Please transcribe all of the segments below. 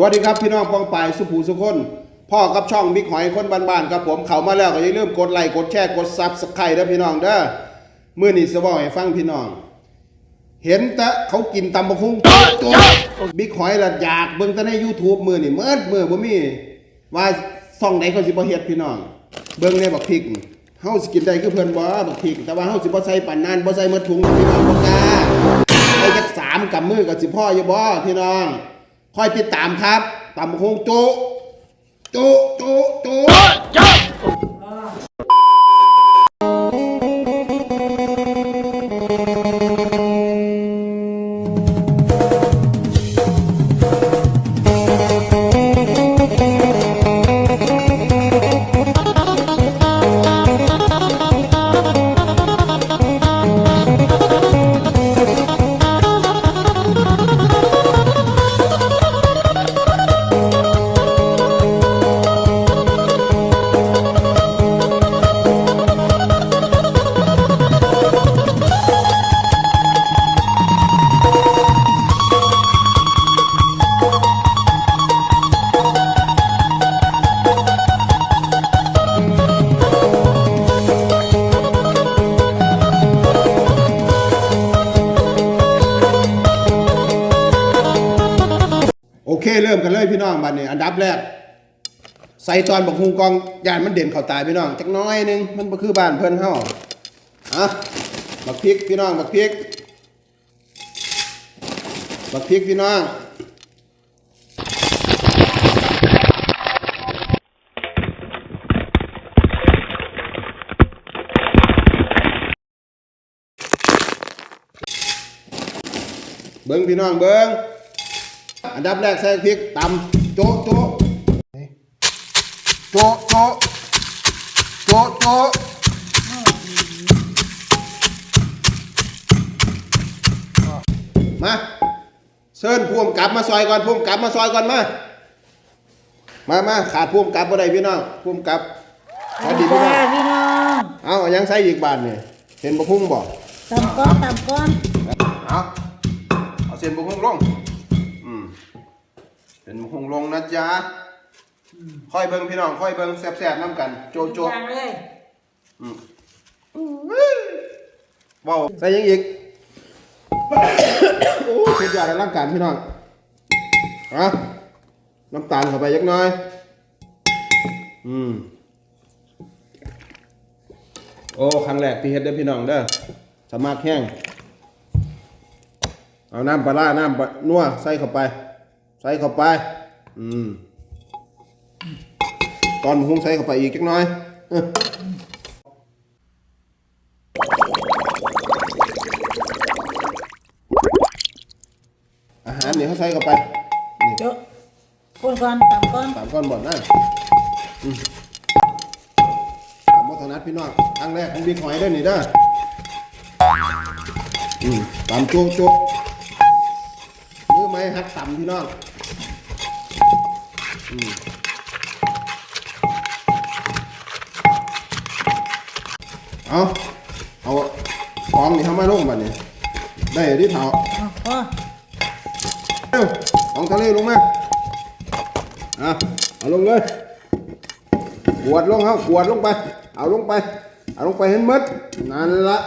สวัสดีครับพี่น้องปองปายสุภูสุคนพ่อกับช่องบิ๊กหอยคนบ้านๆครับผมเข้ามาแล้วก็อย่าลืมกดไลค์กดแชร์กดซับสไครต์นะพี่น้องเด้อมื้อนี้สิเว้าให้ฟังพี่น้อง เห็นแต่เขากินตำบักหุ่งบิ๊กหอยละอยากเบิ่งแต่ใน YouTube มือนี่เมื่อมื้อบ่มีว่าซ่องไหนเขาสิบ่เฮ็ดพี่น้อง เบิ่งในบักพริกเฮาสิกินได้คือเพิ่นบ่บักพริก แต่ว่าเฮาสิบ่ใส่ปานนั้นบ่ใส่หมดถุงพี่น้องบ่กล้าใส่จักสามกับมือก็สิพ่ออยู่บ่พี่น้อง คอยติดตามครับตำโคงโจะโจะโจะโจะ ริ่มกันเลยพี่น้องบัดนี้ อันดับแรก ใส่ตอนบักฮุงกองยานมันเด่นเข้าตายพี่น้องจักน้อยนึงมันบ่คือบ้านเพิ่นเฮาอะบักพริกพี่น้องบักพริกบักพริกพี่น้องเบิ่งพี่น้องเบิ่ง อันดับแรกใส่พริกตำโจ๊ะโจ๊ะโจ๊ะโจ๊ะโจ๊ะโจ๊ะมาเชิญพ่วงกลับมาซอยก่อนพ่วงกลับมาซอยก่อนมา มามาขาดพ่วงกลับบ่ได้พี่น้องพ่วงกลับสวัสดีพี่น้องพี่น้องเอายังใส่อีกบาทเนี่ยเห็นบ่พุ่งบ่ตำก้อนตำก้อนเอาเอาเส้นบุกฮงลงอืม เป็นบุกฮงลงนะจ๊ะค่อยเบิ่งพี่น้องค่อยเบิ่งแซ่บๆน้ำกัน โจโจย่างเลยว้าวใส่ยังอีกโอ้สุดยอดในร่างกายพี่น้องอะน้ำตาลเข้าไปยักหน้อย อืมโอ้ครั้งแรกที่เฮ็ดเด้อพี่น้องเด้อสามารถแห้ง เอาน้ำปลาร้าน้ำปลานัวใส่เข้าไป ใส่เข้าไป อืม ตอนหุงใส่เข้าไปอีกจักหน้อยเอ้ออาหารนี่เขาใส่เข้าไป นี่เดี๋ยวคนก่อนตำก้อนสามก้อนบ่อนนะอืมตามวัฒนัดพี่น้องครั้งแรกของบิ๊กหอยเด้อนี่เด้ออืมตามโจ๊กโจ๊กมือไม้หัดต่ำพี่น้องอืม เอาเอาของนี่ทำมาลงบัดนี้ ได้ที่เผาเอาพอเร็วของทะเลลงมาอะเอาลงเลยกวดลงเอากวดลงไป เอาลงไป เอาลงไปให้หมดนั่นละ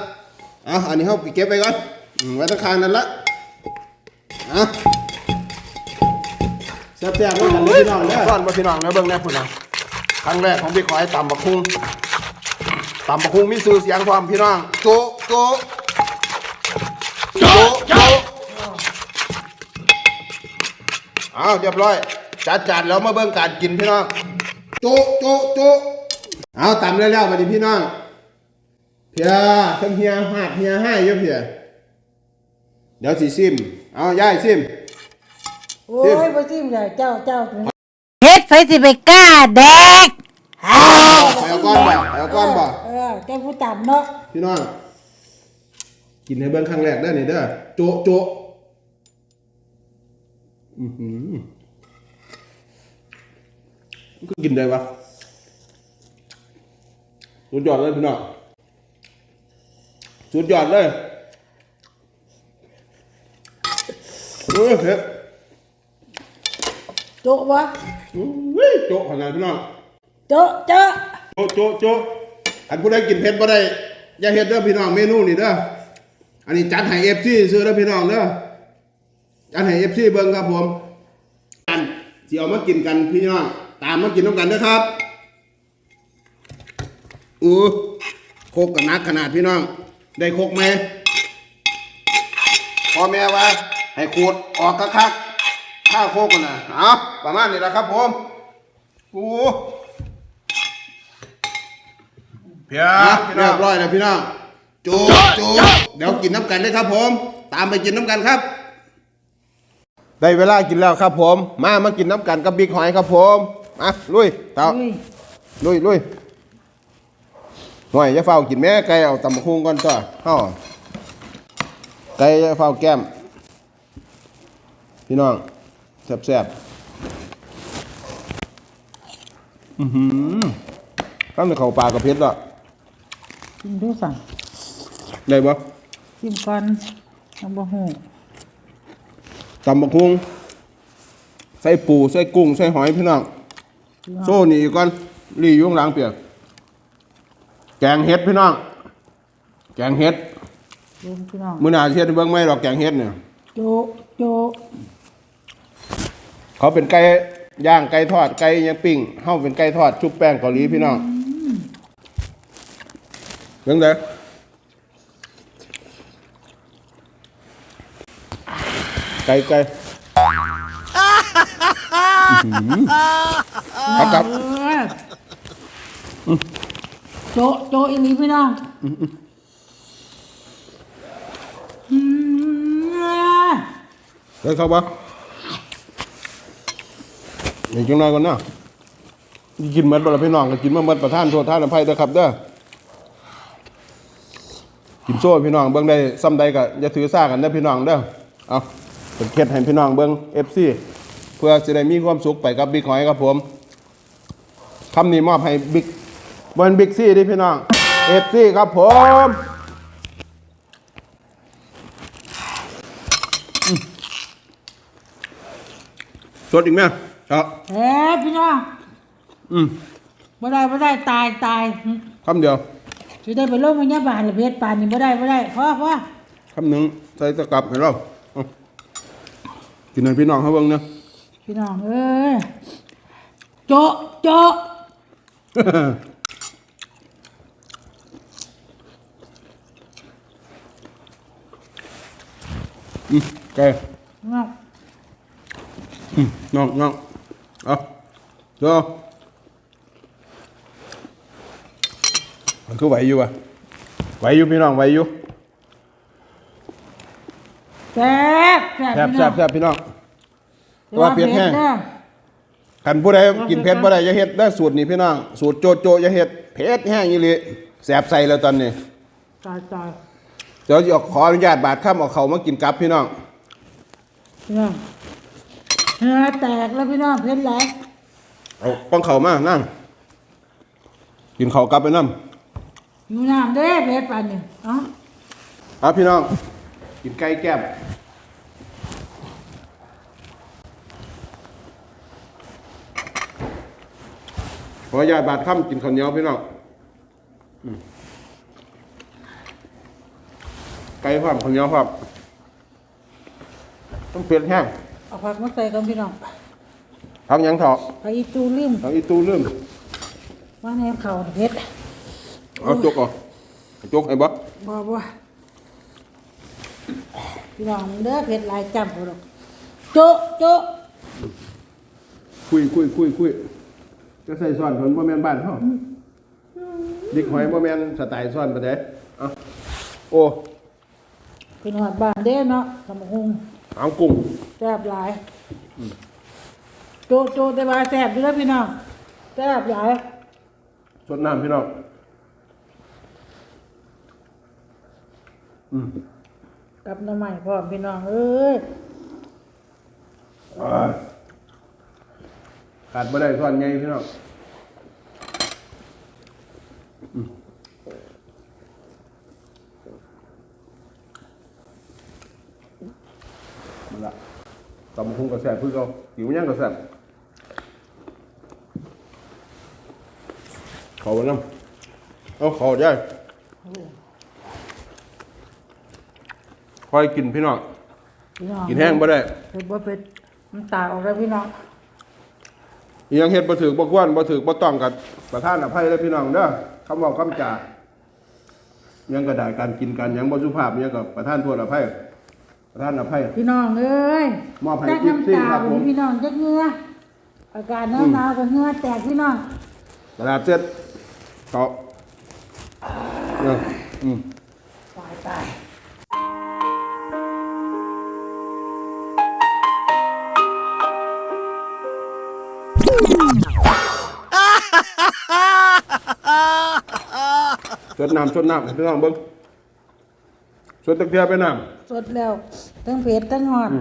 เอาอันนี้เขาเก็บไปก่อนอืมไว้ตะคางนั่นละอะ แซ่บๆด้วยกันเลยพี่น้องเด้อร้อนมาพี่น้องนะเบิ่งแน่พุ่นนะครั้งแรกของพี่ขอยต่ำบักคุ้งต่ำบักคุ้งมีสื่อเสียงความพี่น้องโจะโจะโจะโจะเอาเรียบร้อยจัดจานแล้วมาเบิ่งการกินพี่น้องโจะโจะโจะเอาตำแล้วๆมาดิพี่น้องเพียทั้งเฮียหาดเฮียให้เยอะเพียเดี๋ยวสิซิม เอาย่ายซิม โอ้ยบ่จิ้มเลยเจ้าเจ้าเฮ็ดไฟสิไปกล้าแดกไปเอาก้อนบ่ไปเอาก้อนบ่เออเจ้าผู้ตำเนาะพี่น้องกินให้เบิ่งครั้งแรกได้อนี่เด้อโจะโจะอือหือมันก็กินได้วะสุดยอดเลยพี่น้องสุดยอดเลยเออเผ็ด โจ๊ะวะอุ้ยโจ๊ะขนาดพี่น้องโจ๊ะโจ๊ะโจ๊ะโจ๊ะโจ๊ะอันผู้ใดกินเผ็ดบ่ได้อย่าเฮ็ดเด้อพี่น้องเมนูนี่เด้ออันนี้จัดให้ FC ซื้อเด้อพี่น้องเด้อจัดให้ FC เบิ่งครับผมกันสิเอามากินกันพี่น้องตามมากินน้ำกันเด้อครับอู้โคกกันนักขนาดพี่น้อง ได้โคกไหมพ่อแม่ว่าให้ขูดออกคักๆ ข้าวโคกกันนะเอาประมาณนี้แหละครับผมโอ้เพียอะพี่เรีน้ยองบร้อยแล้วพี่น้องจูจูเดี๋ยวกินน้ำกันเลยครับผม ตามไปกินน้ำกันครับ ได้เวลากินแล้วครับผม มามากินน้ำกันกับบิ๊กหอยครับผมมาลุยเต่าอุ้ยลุยลุยหน่อยจะเฝ้ากินแม่ไก่เอาตำบักคุงก่อนจ้ะเฮ้าไก่จะเฝ้าแก้ม พี่น้อง แซ่บๆอือหือตั้งแต่เข้าปลากระเพชรแล้วชิมดูสั่งได้ปะชิมก่อนน้ำบะหูตำบักคุงใส่ปูใส่กุ้งใส่หอยพี่น้องโซ่นี่อีกก่อนรีอยุ่ข้างหลังเปียก แกงเห็ดพี่น้อง แกงเห็ดดูพี่น้องมื้อหน้าสิเฮ็ดให้เบิ่งไหมดอกแกงเห็ดเนี่ยโจ๊ะโจ๊ะ เขาเป็นไก่ย่างไก่ทอดไก่ยังปิ้งเฮาเป็นไก่ทอดชุบแป้งเกาหลีพี่น้องเบิ่งเด้อไก่ไก่ครับครับเออโจ๊ะโจ๊ะอีนี้พี่น้องอืมเดี๋ยวเข้าปะ อีกจังน่อยก่อนนะกินหมดบ่ล่ะพี่น้องก็กินมาหมดประทานโทษท่านอภัยเด้อครับเด้อกินโซ่พี่น้องเบิ่งได้ซ้ำใดก็อย่าถือซ่ากันเด้อพี่น้องเด้อเอาเป็นเคล็ดให้พี่น้องเบิ่ง FC เพื่อสิได้มีความสุขไปกับบิ๊กหอยครับผมคำนี้มอบให้บิ๊กบนบิ๊กซี่ดิพี่น้อง FC ครับผมสดอีกไหม ครับเฮ้พี่น้องอืมบ่ได้บ่ได้ตายตายหึคำเดียวสิได้ไปโรงพยาบาลระเบียดปานนี่บ่ได้บ่ได้พ่อพ่อคำหนึ่งใส่ตะกลับให้เราเอากินให้พี่น้องเขาเบิ่งเนาะ พี่น้องเอ้ยโจ๊ะโจ๊ะอืมไก่น้องอืมน้องน้อง เอาเดี๋ยวมันคือไหวอยู่อะไหวอยู่พี่น้องไหวอยู่แซ่บแซ่บแซ่บพี่แซ่น้อบงแซ่บพี่น้องแต่ว่าว่าเผ็ดแห้งด้อคันผู้ใดกินเผ็ดบ่ได้อย่าเฮ็ดได้อสูตรนี้พี่น้องสูตรโจโจอย่าเฮ็ดเผ็ดแห้งอีหลีแซ่บใส่แล้วตอนนี้ตายตายเดี๋ยวจะขออนุญาตบาดข้ามเอาเขามากินกับพี่น้องพี่น้อง เนื้อแตกแล้วพี่น้องเผ็ดแหลกเอาป้องเขามานั่งกินเขาวกลับไปน้ำอยู่น้ำเด้อเผ็ดปานนี่เอ้าครับพี่น้อง กินไก่แก้มขออนุญาตบาดค่ำกินข้าวเหนียวพี่น้องอืมไก่พร้อมข้าวเหนียวพร้อมต้องเปลี่ยนแห้ง เอาผักมาใส่กันพี่น้องทำหยังเถอะไปอีตูลืมทำอีตูเริ่มว่าแนมเขาเผ็ดเอาจกเอาเอาจกไอ้บ๊บ่บ่พี่น้องเด้อเผ็ดหลายจำบ่ดอกโจ๊ะโจ๊ะคุยคุยคุยคุยจะใส่ซ่อนผลบ่แม่นบ้านเฮาดิกหอยบ่แม่นสไตล์ซ่อนปานใดเอาโอ้ เป็นหอดบ้านเด้เนาะตำบักหุง เอากุ้งแซ่บหลายโจ๊ะโจ๊ะแต่ว่าแซ่บเด้อพี่น้องแซ่บหลายสดน้ำพี่น้องอืมกับหน้ำใหม่พร้อมพี่น้องเอ้ยอ่าขาดบ่ได้ซ่อนไงพี่น้องำบักหุ่งก็แซ่บคือเขาหิวยังก็แซ่บขอวันน้ำเอาขอได้คอยกินพี่น้องกินแห้งบ่ได้เฮ็ดบ่เป็นน้ำตาออกแล้วพี่น้องยังเห็ดบะถือบ่กวนบะถือบะต้องกับประธานอภัยเลยพี่น้องเด้อคำว่าคำจ่ายังกระดายการกินกันยังบ่สุภาพยังกับประธานโทษอภัย ระธานอภัย พี่น้องเอ้ยมอบให้จักกิฟต์น้ำซิ่งตาครับวัผมนนี้พี่น้องจักเหงื่ออากาศหนาวหนาวๆก็เหงื่อแตกพี่น้องตลาดเสร็จเขาเอออืมตายตายสดน้ำสดน้ำให้พี่น้องเบิ่ง สดตะเกียบไปน้ำสดแล้วทั้งเผ็ดทั้งหอด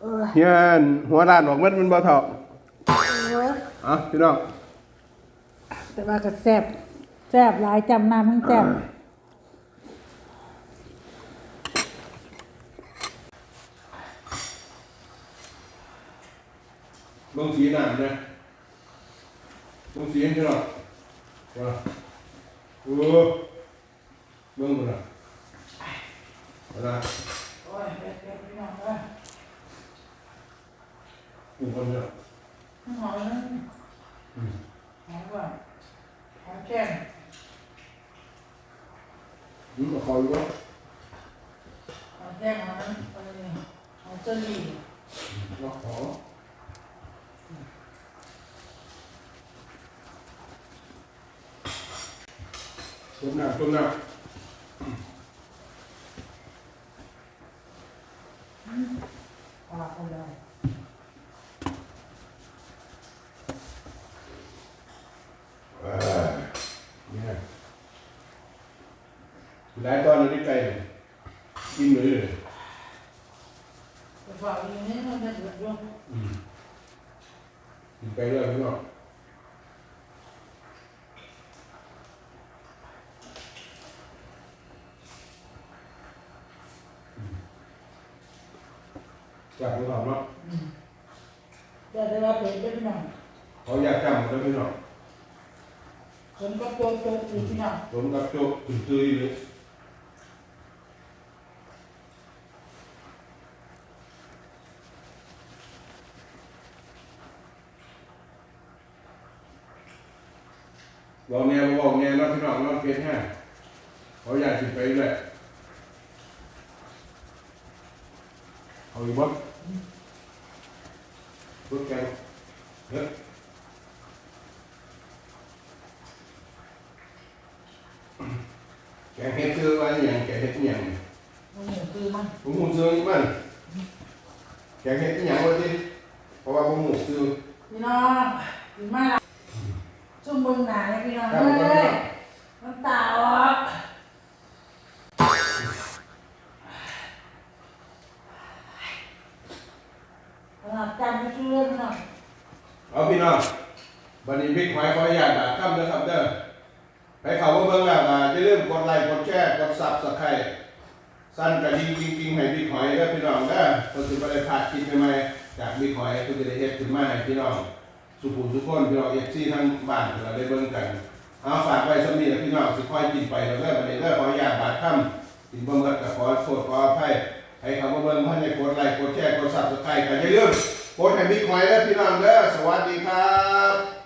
เออเฮียนหัวร้านออกเม็ดมันบ่เท่าโอ้ยอะพี่น้องแต่ว่าก็แซ่บแซ่บหลายจำน้ำทั้งแซ่บเบิ่งสีน้ำนะเบิ่งสีให้พี่น้องว่าโอ้ เบิ่งมันน่ะเอาละโอ้ยเผ็ดเผ็ดพี่น้องเอ้ยอู้คนเนี่ยหอมนะหอมว่ากเอาเลย เนี่ยหลายตอนนี้ไก่กินเลย แต่ฝากอย่างนี้มันจะเดือดร้อน กินไปเรื่อยพี่น้อง จากพี่น้องเนาะแต่ได้ว่าเผ็ดได้พี่น้องเขาอยากจำกันพี่น้องผมก็โตโตอีกพี่น้องผมกับโจ๊กตื่นตื่นเลยบอกแนวบอกแนวเนาะพี่น้องเนาะเพียนห้าเขาอยากสิไปเรื่อยเอาอยู่บ้าง รถแกงเฮ้ยแกงเฮ็ดซื้อไว้อย่างแกงเฮ็ดอหย่างมันเหมื น้องวันนี้บิ๊กหอยขออนุญาตบาดคำเด้อครับเด้อไปเขาวมาเบิ่งแล้วก็อย่าลืมกดไลค์กดแชร์กดซับสไครต์สั้นกระดิ่งจริงๆให้บิ๊กหอยเด้อพี่น้องเด้อเพิ่นสิบ่ได้พลาดคลิปใหม่ๆจากบิ๊กหอยเพิ่นจะได้เฮ็ดขึ้นมาให้พี่น้องสุขุมสุขคนพี่น้อง FC ทั้งบ้านเราได้เบิ่งกันเอาฝากไว้สำนีแหละพี่น้องสิค่อยกินไปแล้วเด้อบัดนี้เด้อขออนุญาตบาดคำกินบ่หมดก็ขอโทษขออภัยให้เขามาเบิ่งเพิ่นได้กดไลค์กดแชร์กดซับสไครต์ก็อย่าลืม โค้ชแฮมิคกไมเดอพี่ลังเดอร์สวัสดีครับ